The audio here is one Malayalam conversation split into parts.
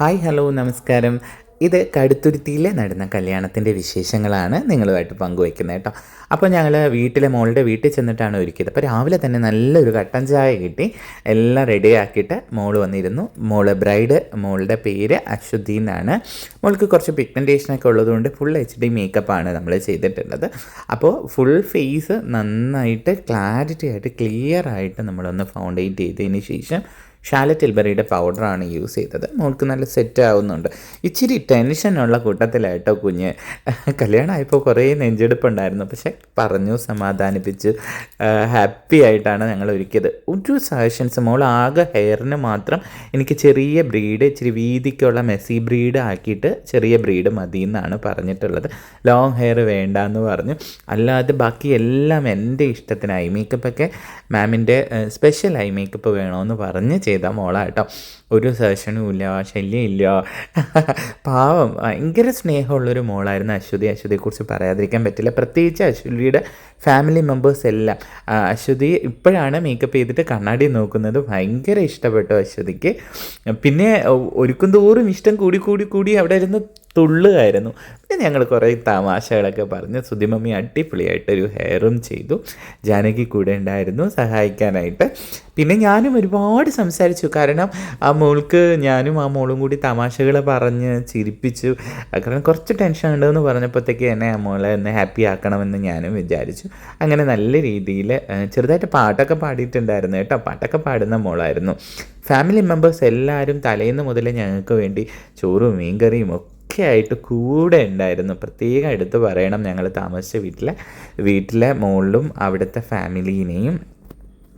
ഹായ് ഹലോ നമസ്കാരം. ഇത് കടുത്തുരുത്തിയിൽ നടന്ന കല്യാണത്തിന്റെ വിശേഷങ്ങളാണ് നിങ്ങളുമായിട്ട് പങ്കുവയ്ക്കുന്നത് കേട്ടോ. അപ്പോൾ ഞങ്ങൾ വീട്ടിലെ മോളുടെ വീട്ടിൽ ചെന്നിട്ടാണ് ഒരുക്കിയത്. അപ്പോൾ രാവിലെ തന്നെ നല്ലൊരു കട്ടൻ ചായ കിട്ടി. എല്ലാം റെഡിയാക്കിയിട്ട് മോൾ വന്നിരുന്നു. മോൾ ബ്രൈഡ് മോളുടെ പേര് അശ്വതി എന്നാണ്. മോൾക്ക് കുറച്ച് പിഗ്മെന്റേഷനൊക്കെ ഉള്ളതുകൊണ്ട് ഫുൾ എച്ച് ഡി മേക്കപ്പാണ് നമ്മൾ ചെയ്തിട്ടുള്ളത്. അപ്പോൾ ഫുൾ ഫേസ് നന്നായിട്ട് ക്ലാരിറ്റി ആയിട്ട് ക്ലിയർ ആയിട്ട് നമ്മളൊന്ന് ഫൗണ്ടേറ്റ് ചെയ്തതിന് ശേഷം ഷാലറ്റ് ടിൽബറിയുടെ പൗഡറാണ് യൂസ് ചെയ്തത്. മോൾക്ക് നല്ല സെറ്റ് ആവുന്നുണ്ട്. ഇച്ചിരി ടെൻഷനുള്ള കൂട്ടത്തിലായിട്ടോ കുഞ്ഞ്. കല്യാണമായപ്പോൾ കുറേ നെഞ്ചെടുപ്പുണ്ടായിരുന്നു പക്ഷേ പറഞ്ഞു സമാധാനിപ്പിച്ച് ഹാപ്പി ആയിട്ടാണ് ഞങ്ങൾ ഒരുക്കിയത്. ഒരു സജഷൻസ് മോൾ ആകെ ഹെയറിന് മാത്രം എനിക്ക് ചെറിയ ബ്രീഡ് ഇച്ചിരി വീതിക്കുള്ള മെസ്സി ബ്രീഡ് ആക്കിയിട്ട് ചെറിയ ബ്രീഡ് മതി എന്നാണ് പറഞ്ഞിട്ടുള്ളത്. ലോങ് ഹെയർ വേണ്ട എന്ന് പറഞ്ഞു. അല്ലാതെ ബാക്കി എല്ലാം എന്റെ ഇഷ്ടത്തിന് ഐ മേക്കപ്പൊക്കെ മാമിന്റെ സ്പെഷ്യൽ ഐ മേക്കപ്പ് വേണമെന്ന് പറഞ്ഞ് ചെയ്ത മോളാട്ടോ ഒരു സെഷനും ഇല്ല ശല്യമില്ല. പാവം ഭയങ്കര സ്നേഹമുള്ളൊരു മോളായിരുന്നു അശ്വതി. അശ്വതിയെക്കുറിച്ച് പറയാതിരിക്കാൻ പറ്റില്ല. പ്രത്യേകിച്ച് അശ്വതിയുടെ ഫാമിലി മെമ്പേഴ്സ് എല്ലാം. അശ്വതി ഇപ്പോഴാണ് മേക്കപ്പ് ചെയ്തിട്ട് കണ്ണാടി നോക്കുന്നത്. ഭയങ്കര ഇഷ്ടപ്പെട്ടു അശ്വതിക്ക്. പിന്നെ ഒരുക്കും തോറും ഇഷ്ടം കൂടി കൂടി കൂടി അവിടെ ഇരുന്ന് തുള്ളുകയായിരുന്നു പിന്നെ ഞങ്ങൾ കുറേ തമാശകളൊക്കെ പറഞ്ഞ് സുധിമമ്മി അടിപൊളിയായിട്ടൊരു ഹെയറും ചെയ്തു. ജാനകി കൂടെ ഉണ്ടായിരുന്നു സഹായിക്കാനായിട്ട്. പിന്നെ ഞാനും ഒരുപാട് സംസാരിച്ചു. കാരണം ആ മോൾക്ക് ഞാനും ആ മോളും കൂടി തമാശകൾ പറഞ്ഞ് ചിരിപ്പിച്ചു. കാരണം കുറച്ച് ടെൻഷൻ ഉണ്ടെന്ന് പറഞ്ഞപ്പോഴത്തേക്ക് എന്നെ ആ മോളെ ഒന്ന് ഹാപ്പി ആക്കണമെന്ന് ഞാനും വിചാരിച്ചു. അങ്ങനെ നല്ല രീതിയിൽ ചെറുതായിട്ട് പാട്ടൊക്കെ പാടിയിട്ടുണ്ടായിരുന്നു കേട്ടോ. പാട്ടൊക്കെ പാടുന്ന മോളായിരുന്നു. ഫാമിലി മെമ്പേഴ്സ് എല്ലാവരും തലേന്ന് മുതലേ ഞങ്ങൾക്ക് വേണ്ടി ചോറും മീൻകറിയും ഒക്കെ ഒക്കെ ആയിട്ട് കൂടെ ഉണ്ടായിരുന്നു. പ്രത്യേകം എടുത്ത് പറയണം ഞങ്ങൾ താമസിച്ച വീട്ടിലെ വീട്ടിലെ മോളിലും അവിടുത്തെ ഫാമിലീനെയും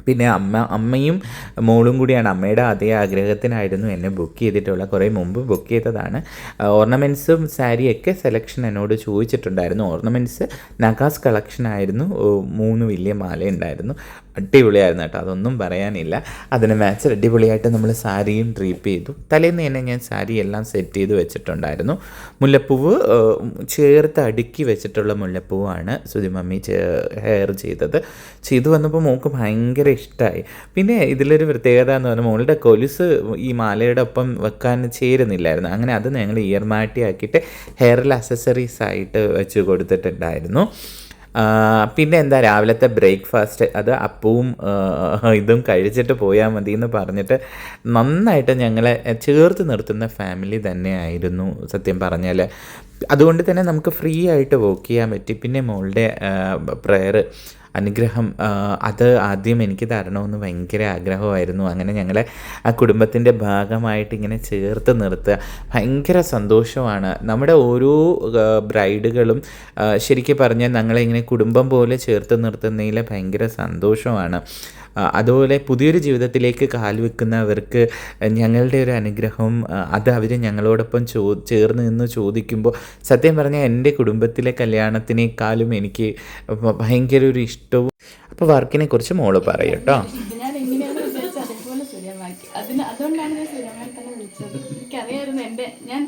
പിന്നെ അമ്മ അമ്മയും മോളും കൂടിയാണ്. അമ്മയുടെ അതേ ആഗ്രഹത്തിനായിരുന്നു എന്നെ ബുക്ക് ചെയ്തിട്ടുള്ള. കുറേ മുമ്പ് ബുക്ക് ചെയ്തതാണ്. ഓർണമെന്റ്സും സാരിയൊക്കെ സെലക്ഷൻ എന്നോട് ചോദിച്ചിട്ടുണ്ടായിരുന്നു. ഓർണമെന്റ്സ് നഗാസ് കളക്ഷൻ ആയിരുന്നു. മൂന്ന് വലിയ മാല ഉണ്ടായിരുന്നു അടിപൊളിയായിരുന്നു കേട്ടോ. അതൊന്നും പറയാനില്ല. അതിന് മാച്ച് അടിപൊളിയായിട്ട് നമ്മൾ സാരിയും ഡ്രീപ്പ് ചെയ്തു. തലേന്ന് തന്നെ ഞാൻ സാരി എല്ലാം സെറ്റ് ചെയ്ത് വെച്ചിട്ടുണ്ടായിരുന്നു. മുല്ലപ്പൂവ് ചേർത്ത് അടുക്കി വെച്ചിട്ടുള്ള മുല്ലപ്പൂവാണ് സുതിമമ്മി ഹെയർ ചെയ്തത്. ചെയ്തു വന്നപ്പോൾ മോൾക്ക് ഭയങ്കര ഇഷ്ടമായി പിന്നെ ഇതിലൊരു പ്രത്യേകത എന്ന് പറഞ്ഞാൽ മോളുടെ കൊലുസ് ഈ മാലയുടെ ഒപ്പം വെക്കാൻ ചേരുന്നില്ലായിരുന്നു. അങ്ങനെ അത് ഞങ്ങൾ ഇയർ മാറ്റി ആക്കിയിട്ട് ഹെയറിൽ അസസറീസ് ആയിട്ട് വെച്ച് കൊടുത്തിട്ടുണ്ടായിരുന്നു. പിന്നെ എന്താ രാവിലത്തെ ബ്രേക്ക്ഫാസ്റ്റ്? അത് അപ്പവും ഇതും കഴിച്ചിട്ട് പോയാൽ മതി എന്ന് പറഞ്ഞിട്ട് നന്നായിട്ട് ഞങ്ങളെ ചേർത്ത് നിർത്തുന്ന ഫാമിലി തന്നെയായിരുന്നു സത്യം പറഞ്ഞാൽ അതുകൊണ്ട് തന്നെ നമുക്ക് ഫ്രീ ആയിട്ട് വോക്ക് ചെയ്യാൻ പറ്റി. പിന്നെ മോളുടെ പ്രെയർ അനുഗ്രഹം അത് ആദ്യം എനിക്ക് തരണമെന്ന് ഭയങ്കര ആഗ്രഹമായിരുന്നു. അങ്ങനെ ഞങ്ങളെ ആ കുടുംബത്തിന്റെ ഭാഗമായിട്ട് ഇങ്ങനെ ചേർത്ത് നിർത്തുക ഭയങ്കര സന്തോഷമാണ്. നമ്മുടെ ഓരോ ബ്രൈഡുകളും ശരിക്കും പറഞ്ഞാൽ ഞങ്ങളെ ഇങ്ങനെ കുടുംബം പോലെ ചേർത്ത് നിർത്തുന്നതിൽ ഭയങ്കര സന്തോഷമാണ്. അതുപോലെ പുതിയൊരു ജീവിതത്തിലേക്ക് കാൽവെക്കുന്നവർക്ക് ഞങ്ങളുടെ ഒരു അനുഗ്രഹം അത് അവർ ഞങ്ങളോടൊപ്പം ചോ ചേർന്ന് നിന്ന് ചോദിക്കുമ്പോൾ സത്യം പറഞ്ഞാൽ എന്റെ കുടുംബത്തിലെ കല്യാണത്തിനേക്കാളും എനിക്ക് ഭയങ്കര ഒരു ഇഷ്ടവും. അപ്പോൾ വർക്കിനെ കുറിച്ച് മോൾ പറയും കേട്ടോ ഇത് ഞാൻ എങ്ങനെയാണെന്ന് വിചാരിച്ചാൽ അതേപോലെ സുരമാക്കി അതിന് അതുകൊണ്ടാണ് ഞാൻ സുരമായി തന്നെ വിളിച്ചത് എനിക്കറിയായിരുന്നു എന്റെ ഞാൻ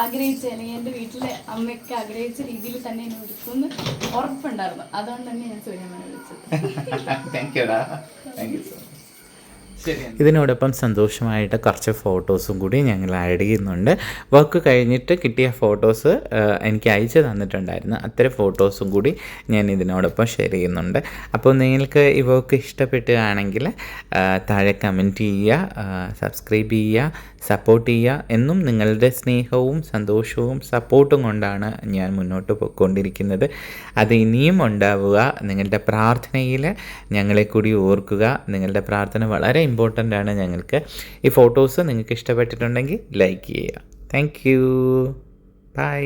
ആഗ്രഹിച്ച അല്ലെങ്കിൽ എന്റെ വീട്ടിലെ അമ്മയ്ക്ക് ആഗ്രഹിച്ച രീതിയിൽ തന്നെ എന്നെ ഒരുക്കുമെന്ന് ഉറപ്പുണ്ടായിരുന്നു. അതുകൊണ്ട് തന്നെ ഞാൻ സൂര്യമ്മനെ വിളിച്ചത്. താങ്ക് യു സോ ഇതിനോടൊപ്പം സന്തോഷമായിട്ട് കുറച്ച് ഫോട്ടോസും കൂടി ഞങ്ങൾ ആഡ് ചെയ്യുന്നുണ്ട്. വർക്ക് കഴിഞ്ഞിട്ട് കിട്ടിയ ഫോട്ടോസ് എനിക്ക് അയച്ചു തന്നിട്ടുണ്ടായിരുന്നു. അത്തരം ഫോട്ടോസും കൂടി ഞാൻ ഇതിനോടൊപ്പം ഷെയർ ചെയ്യുന്നുണ്ട്. അപ്പോൾ നിങ്ങൾക്ക് ഈ വർക്ക് ഇഷ്ടപ്പെട്ടുകയാണെങ്കിൽ താഴെ കമന്റ് ചെയ്യുക സബ്സ്ക്രൈബ് ചെയ്യുക സപ്പോർട്ട് ചെയ്യുക. എന്നും നിങ്ങളുടെ സ്നേഹവും സന്തോഷവും സപ്പോർട്ടും കൊണ്ടാണ് ഞാൻ മുന്നോട്ട് പോയിക്കൊണ്ടിരിക്കുന്നത്. അത് ഇനിയും ഉണ്ടാവുക. നിങ്ങളുടെ പ്രാർത്ഥനയിൽ ഞങ്ങളെ കൂടി ഓർക്കുക. നിങ്ങളുടെ പ്രാർത്ഥന വളരെ ഇമ്പോർട്ടന്റ് ആണ് ഞങ്ങൾക്ക്. ഈ ഫോട്ടോസ് നിങ്ങൾക്ക് ഇഷ്ടപ്പെട്ടിട്ടുണ്ടെങ്കിൽ ലൈക്ക് ചെയ്യുക. Thank you by